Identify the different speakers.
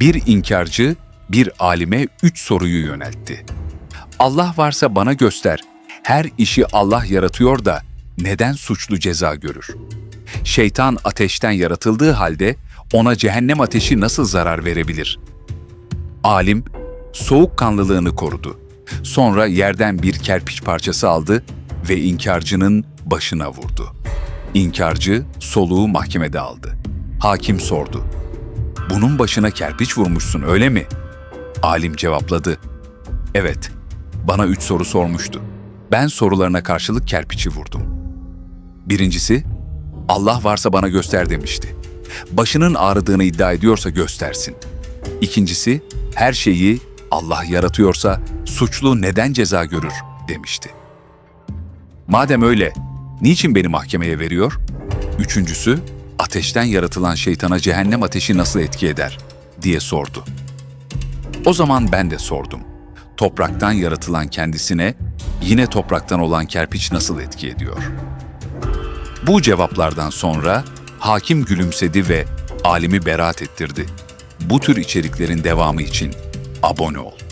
Speaker 1: Bir inkarcı bir alime üç soruyu yöneltti. Allah varsa bana göster. Her işi Allah yaratıyor da neden suçlu ceza görür? Şeytan ateşten yaratıldığı halde ona cehennem ateşi nasıl zarar verebilir? Alim soğukkanlılığını korudu. Sonra yerden bir kerpiç parçası aldı ve inkarcının başına vurdu. İnkarcı soluğu mahkemede aldı. Hakim sordu. Bunun başına kerpiç vurmuşsun öyle mi? Alim cevapladı. Evet, bana üç soru sormuştu. Ben sorularına karşılık kerpiçi vurdum. Birincisi, Allah varsa bana göster demişti. Başının ağrıdığını iddia ediyorsa göstersin. İkincisi, her şeyi Allah yaratıyorsa suçlu neden ceza görür demişti. Madem öyle, niçin beni mahkemeye veriyor? Üçüncüsü, ateşten yaratılan şeytana cehennem ateşi nasıl etki eder diye sordu. O zaman ben de sordum. Topraktan yaratılan kendisine yine topraktan olan kerpiç nasıl etki ediyor? Bu cevaplardan sonra hakim gülümsedi ve alimi beraat ettirdi. Bu tür içeriklerin devamı için abone ol.